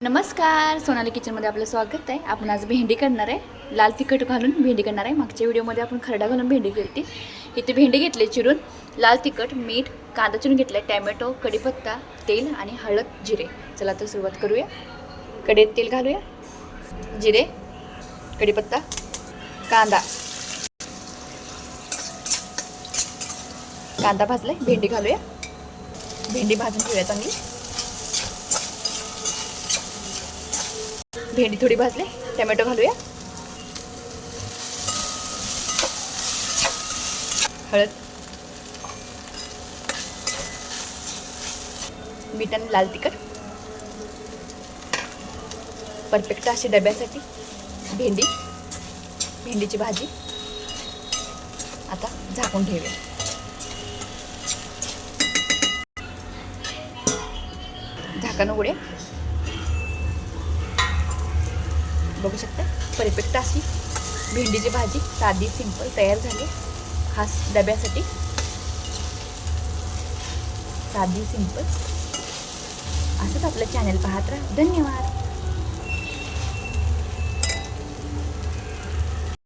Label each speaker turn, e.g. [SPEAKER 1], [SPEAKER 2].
[SPEAKER 1] नमस्कार सोनाली किचनमध्ये आपलं स्वागत आहे. आपण आज भेंडी करणार आहे. लाल तिखट घालून भेंडी करणार आहे. मागच्या व्हिडिओमध्ये आपण खरडा घालून भेंडी केली इथे भेंडी घेतली चिरून. लाल तिखट मीठ कांदा चिरून घेतला आहे टॅमॅटो कढीपत्ता तेल आणि हळद जिरे. चला तर सुरुवात करूया. कढईत तेल घालूया. जिरे कढीपत्ता कांदा. कांदा भाजलाय. भेंडी घालूया. भेंडी भाजून ठेवूया चांगली. भेंडी थोडी भाजली टमॅटो घालूया. हळद. मीठ आणि लाल तिखट. परफेक्ट अशी डब्यासाठी भेंडी भेंडीची भाजी. आता झाकून ठेवूया. झाकण उघडे बघू शकता. परफेक्ट अशी. भेंडीची भाजी साधी सिंपल तयार झाली. खास डब्यासाठी. साधी सिंपल असंच आपलं चॅनल पाहत राहा. धन्यवाद.